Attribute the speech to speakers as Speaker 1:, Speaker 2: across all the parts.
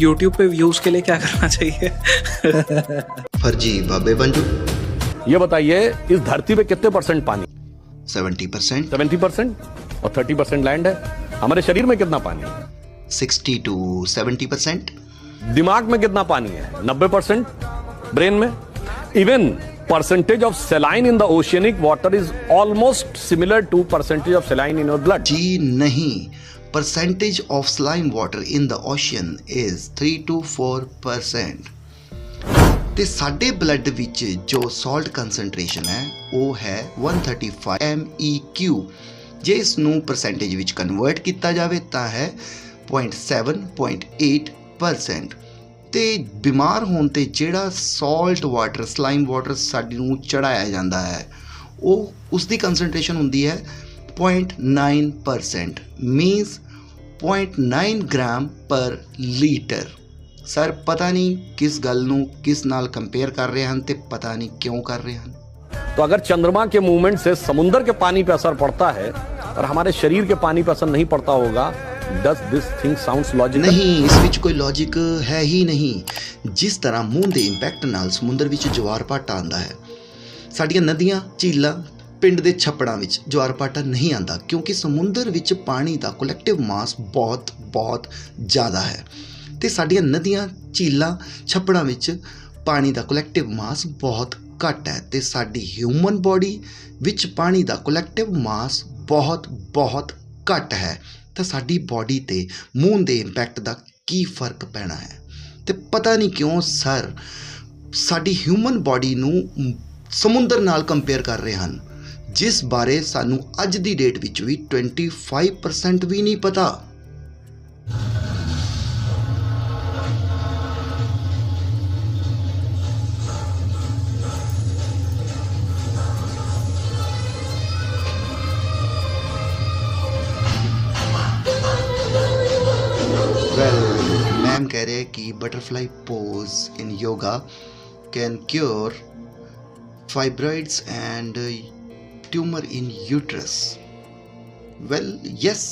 Speaker 1: YouTube पे views के लिए क्या करना चाहिए?
Speaker 2: फर्जी बाबे बंजू।
Speaker 3: ये बताइए इस धरती पे कितने परसेंट पानी?
Speaker 2: Seventy percent.
Speaker 3: Seventy percent? और थर्टी परसेंट लैंड है। हमारे शरीर में कितना पानी है?
Speaker 2: Sixty to seventy percent.
Speaker 3: दिमाग में कितना पानी है? नब्बे परसेंट? ब्रेन में? Even percentage of saline in the oceanic water is almost similar to percentage of saline in your blood
Speaker 2: जी नहीं। percentage of slime water in the ocean is 3 to 4% ਤੇ ਸਾਡੇ ਬਲੱਡ ਵਿੱਚ ਜੋ ਸਾਲਟ ਕਨਸੈਂਟ੍ਰੇਸ਼ਨ ਹੈ, ਉਹ ਹੈ 135 MEQ. ਜੇ ਇਸ ਨੂੰ ਪਰਸੈਂਟੇਜ ਵਿੱਚ ਕਨਵਰਟ ਕੀਤਾ ਜਾਵੇ, ਤਾਂ ਹੈ 0.7.8% ਤੇ ਬਿਮਾਰ ਹੋਣ ਤੇ ਜਿਹੜਾ ਸਾਲਟ ਵਾਟਰ ਸਲਾਈਮ ਵਾਟਰ ਸਾਡੇ ਨੂੰ ਚੜਾਇਆ ਜਾਂਦਾ ਹੈ, ਉਹ ਉਸ ਦੀ ਕਨਸੈਂਟ੍ਰੇਸ਼ਨ ਹੁੰਦੀ ਹੈ 0.9% means 0.9 gram per litre sir ਪਤਾ ਨਹੀਂ ਕਿਸ ਗੱਲ ਨੂੰ ਕਿਸ ਨਾਲ ਕੰਪੇਅਰ ਕਰ ਰਹੇ ਹਨ ਤੇ ਪਤਾ ਨਹੀਂ ਕਿਉਂ ਕਰ ਰਹੇ ਹਨ
Speaker 3: तो अगर चंद्रमा के मूवमेंट से समुद्र के पानी पे असर पड़ता है और हमारे शरीर के पानी पे असर नहीं पड़ता होगा does this thing sounds logical
Speaker 2: ਨਹੀਂ ਇਸ ਵਿੱਚ ਕੋਈ ਲੌਜੀਕ ਹੈ ਹੀ ਨਹੀਂ ਜਿਸ ਤਰ੍ਹਾਂ ਮੂਨ ਦੇ ਇੰਪੈਕਟ ਨਾਲ ਸਮੁੰਦਰ ਵਿੱਚ ਜਵਾਰ ਭਾਟਾ ਆਉਂਦਾ ਹੈ ਸਾਡੀਆਂ ਨਦੀਆਂ ਝੀਲਾਂ ਪਿੰਡ ਦੇ ਛੱਪੜਾਂ ਵਿੱਚ ਜਵਾਰ ਨਹੀਂ ਆਉਂਦਾ ਕਿਉਂਕਿ ਸਮੁੰਦਰ ਵਿੱਚ ਪਾਣੀ ਦਾ ਕਲੈਕਟਿਵ ਮਾਸ ਬਹੁਤ ਬਹੁਤ ਜ਼ਿਆਦਾ ਹੈ। ਤੇ ਸਾਡੀਆਂ ਨਦੀਆਂ, ਝੀਲਾਂ, ਛੱਪੜਾਂ ਵਿੱਚ ਪਾਣੀ ਦਾ ਕਲੈਕਟਿਵ ਮਾਸ ਬਹੁਤ ਘੱਟ ਹੈ ਤੇ ਸਾਡੀ ਹਿਊਮਨ ਬਾਡੀ ਵਿੱਚ ਪਾਣੀ ਦਾ ਕਲੈਕਟਿਵ ਮਾਸ ਬਹੁਤ ਬਹੁਤ ਘੱਟ ਹੈ। ਤਾਂ ਸਾਡੀ ਬਾਡੀ ਤੇ ਮੂਨ ਦੇ ਇੰਪੈਕਟ ਦਾ ਕੀ ਫ਼ਰਕ ਪੈਣਾ ਹੈ? ਤੇ ਪਤਾ ਨਹੀਂ ਕਿਉਂ ਸਰ ਸਾਡੀ ਹਿਊਮਨ ਬਾਡੀ ਨੂੰ ਸਮੁੰਦਰ ਨਾਲ ਕੰਪੇਅਰ ਕਰ ਰਹੇ ਹਨ। ਜਿਸ ਬਾਰੇ ਸਾਨੂੰ ਅੱਜ ਦੀ ਡੇਟ ਵਿੱਚ ਵੀ 25% ਵੀ ਨਹੀਂ ਪਤਾ। ਵੈਲ ਮੈਮ ਕਹਿ ਰਹੇ ਕਿ butterfly pose in yoga can cure fibroids and tumor in uterus. Well yes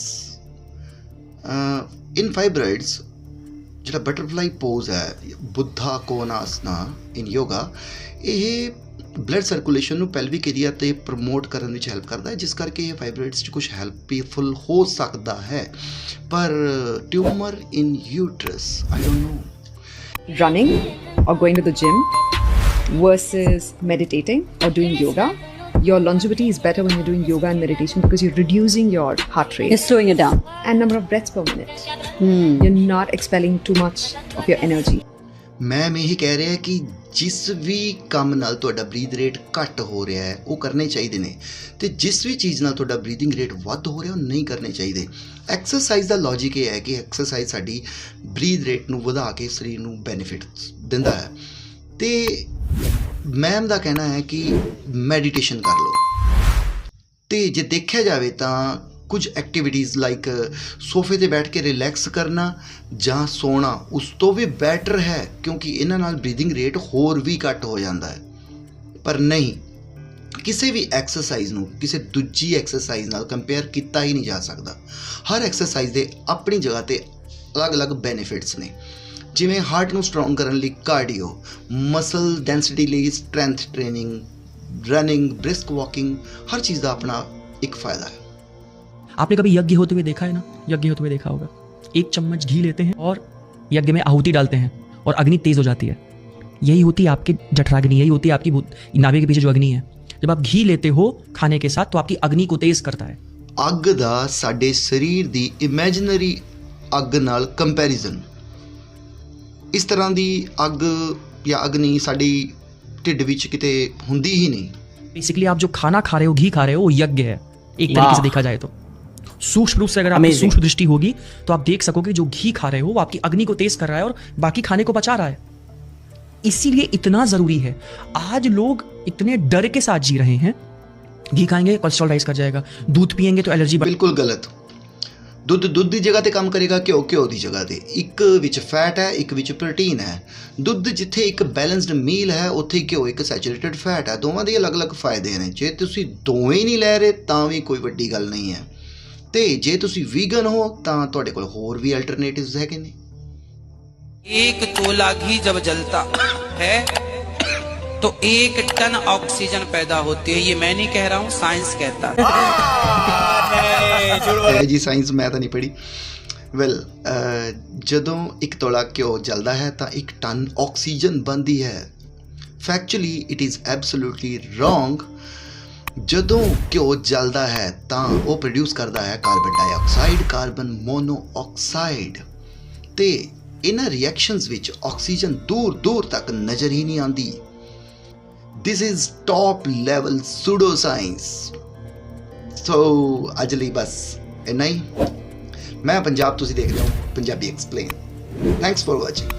Speaker 2: uh, in fibroids ਜਿਹੜਾ ਬਟਰਫਲਾਈ ਪੋਜ਼ ਹੈ ਬੁੱਧਾ ਕੋਨਾਸਨਾ ਇਨ ਯੋਗਾ ਇਹ ਬਲੱਡ ਸਰਕੂਲੇਸ਼ਨ ਨੂੰ ਪੈਲਵਿਕ ਏਰੀਆ ਤੇ ਪ੍ਰਮੋਟ ਕਰਨ ਵਿੱਚ ਹੈਲਪ ਕਰਦਾ ਹੈ ਜਿਸ ਕਰਕੇ ਇਹ ਫਾਈਬਰੋਇਡਸ 'ਚ ਕੁਝ ਹੈਲਪਫੁਲ ਹੋ ਸਕਦਾ ਹੈ ਪਰ tumour in uterus I don't know
Speaker 4: running or going to the gym versus meditating or doing yoga, your longevity is better when you're doing yoga and meditation because you're reducing your heart rate
Speaker 5: It's slowing it down.
Speaker 4: and number of breaths per minute. You're not expelling too much of your energy.
Speaker 2: Ma'am ਇਹੀ ਕਹਿ ਰਿਹਾ ਕਿ ਜਿਸ ਵੀ ਕੰਮ ਨਾਲ ਤੁਹਾਡਾ breathe rate ਘੱਟ ਹੋ ਰਿਹਾ ਹੈ ਉਹ ਕਰਨੇ ਚਾਹੀਦੇ ਨੇ ਤੇ ਜਿਸ ਵੀ ਚੀਜ਼ ਨਾਲ ਤੁਹਾਡਾ ਬਰੀਥਿੰਗ ਰੇਟ ਵੱਧ ਹੋ ਰਿਹਾ ਉਹ ਨਹੀਂ ਕਰਨੇ ਚਾਹੀਦੇ ਐਕਸਰਸਾਈਜ਼ ਦਾ ਲੌਜੀਕ ਇਹ ਹੈ ਕਿ ਐਕਸਰਸਾਈਜ਼ ਸਾਡੀ ਬਰੀਥ ਰੇਟ ਨੂੰ ਵਧਾ ਕੇ ਸਰੀਰ ਨੂੰ ਬੈਨੀਫਿਟਸ ਦਿੰਦਾ ਹੈ ਤੇ ਮੈਮ ਦਾ ਕਹਿਣਾ ਹੈ ਕਿ ਮੈਡੀਟੇਸ਼ਨ ਕਰ ਲਓ। ਤੇ ਜੇ ਦੇਖਿਆ ਜਾਵੇ ਤਾਂ ਕੁਝ ਐਕਟੀਵਿਟੀਜ਼ ਲਾਈਕ ਸੋਫੇ ਤੇ ਬੈਠ ਕੇ ਰਿਲੈਕਸ ਕਰਨਾ ਜਾਂ ਸੋਣਾ, ਉਸ ਤੋਂ ਵੀ ਬੈਟਰ ਹੈ ਕਿਉਂਕਿ ਇਹਨਾਂ ਨਾਲ ਬਰੀਥਿੰਗ ਰੇਟ ਹੋਰ ਵੀ ਘੱਟ ਹੋ ਜਾਂਦਾ ਹੈ। ਪਰ ਨਹੀਂ, ਕਿਸੇ ਵੀ ਐਕਸਰਸਾਈਜ਼ ਨੂੰ, ਕਿਸੇ ਦੂਜੀ ਐਕਸਰਸਾਈਜ਼ ਨਾਲ ਕੰਪੇਅਰ ਕੀਤਾ ਹੀ ਨਹੀਂ ਜਾ ਸਕਦਾ। ਹਰ ਐਕਸਰਸਾਈਜ਼ ਦੇ ਆਪਣੀ ਜਗ੍ਹਾ ਤੇ ਅਲੱਗ-ਅਲੱਗ ਬੈਨੀਫਿਟਸ ਨੇ। ਜਿਵੇਂ ਹਾਰਟ ਨੂੰ ਸਟਰੋਂਗ ਕਰਨ ਲਈ ਕਾਰਡੀਓ ਮਸਲ ਡੈਂਸਿਟੀ ਲਈ strength training running brisk walking ਹਰ ਚੀਜ਼ ਦਾ ਆਪਣਾ ਇੱਕ ਫਾਇਦਾ ਹੈ
Speaker 6: आपने कभी यज्ञ होते हुए देखा है ना यज्ञ होते हुए देखा होगा एक चम्मच घी लेते हैं और यज्ञ में आहुति डालते हैं और अग्नि तेज हो जाती है यही होती है आपकी जठराग्नि यही होती है आपकी भूत- नाभि के पीछे जो अग्नि है जब आप घी लेते हो खाने के साथ तो आपकी अग्नि को तेज करता है
Speaker 2: ਅੱਗ ਦਾ ਸਾਡੇ ਸਰੀਰ ਦੀ ਇਮੇਜਿਨਰੀ ਅੱਗ ਨਾਲ ਕੰਪੈਰੀਜ਼ਨ ਇਸ ਤਰ੍ਹਾਂ ਦੀ ਅੱਗ ਜਾਂ ਅਗਨੀ ਸਾਡੀ ਢਿੱਡ ਵਿੱਚ ਕਿਤੇ ਹੁੰਦੀ ਹੀ ਨਹੀਂ
Speaker 6: बेसिकली आप जो खाना खा रहे हो घी खा रहे हो वो यज्ञ है एक तरीके से देखा जाए तो सूक्ष्म रूप से अगर आपकी
Speaker 5: Amazing.
Speaker 6: सूक्ष्म दृष्टि होगी तो आप देख सकोगे जो घी खा रहे हो वो आपकी अग्नि को तेज कर रहा है और बाकी खाने को बचा रहा है इसीलिए इतना जरूरी है आज लोग इतने डर के साथ जी रहे हैं घी खाएंगे कोलेस्ट्रॉल राइज कर जाएगा दूध पिएंगे तो एलर्जी
Speaker 2: ਬਿਲਕੁਲ ਗਲਤ ਦੁੱਧ ਦੁੱਧ ਦੀ ਜਗ੍ਹਾ ਤੇ ਕੰਮ ਕਰੇਗਾ ਘਿਓ ਘਿਓ ਦੀ ਜਗ੍ਹਾ ਤੇ ਇੱਕ ਵਿੱਚ ਫੈਟ ਹੈ ਇੱਕ ਵਿੱਚ ਪ੍ਰੋਟੀਨ ਹੈ ਦੁੱਧ ਜਿੱਥੇ ਇੱਕ ਬੈਲੈਂਸਡ ਮੀਲ ਹੈ ਉੱਥੇ ਘਿਓ ਇੱਕ ਸੈਚੂਰੇਟਡ ਫੈਟ ਹੈ ਦੋਵਾਂ ਦੇ ਅਲੱਗ-ਅਲੱਗ ਫਾਇਦੇ ਨੇ ਜੇ ਤੁਸੀਂ ਦੋਵੇਂ ਹੀ ਨਹੀਂ ਲੈ ਰਹੇ ਤਾਂ ਵੀ ਕੋਈ ਵੱਡੀ ਗੱਲ ਨਹੀਂ ਹੈ ਤੇ ਜੇ ਤੁਸੀਂ ਵੀਗਨ ਹੋ ਤਾਂ ਤੁਹਾਡੇ ਕੋਲ ਹੋਰ ਵੀ ਅਲਟਰਨੇਟਿਵਸ ਹੈਗੇ ਨੇ
Speaker 5: एक तोला घी जब जलता है तो एक टन ऑक्सीजन पैदा होती है ये मैं नहीं कह रहा हूँ साइंस कहता है
Speaker 2: ਹੈ ਜੀ ਸਾਇੰਸ ਮੈਂ ਤਾਂ ਨਹੀਂ ਪੜ੍ਹੀ। ਵੈਲ ਜਦੋਂ ਇੱਕ ਤੋਲਾ ਘਿਓ ਜਲਦਾ ਹੈ ਤਾਂ ਇੱਕ ਟਨ ਆਕਸੀਜਨ ਬਣਦੀ ਹੈ। Factually it is absolutely wrong ਜਦੋਂ ਘਿਓ ਜਲਦਾ ਹੈ ਤਾਂ ਉਹ ਪ੍ਰੋਡਿਊਸ ਕਰਦਾ ਹੈ ਕਾਰਬਨ ਡਾਈਆਕਸਾਈਡ ਕਾਰਬਨ ਮੋਨੋਆਕਸਾਈਡ ਤੇ ਇਹਨਾਂ ਰਿਐਕਸ਼ਨਸ ਵਿੱਚ ਆਕਸੀਜਨ ਦੂਰ ਦੂਰ ਤੱਕ ਨਜ਼ਰ ਹੀ ਨਹੀਂ ਆਉਂਦੀ। This is top level pseudoscience so ਅੱਜ ਲਈ ਬਸ ਇੰਨਾ ਹੀ। ਮੈਂ ਪੰਜਾਬ ਤੁਸੀਂ ਦੇਖ ਰਹੇ ਹੋ Punjabi explain thanks for watching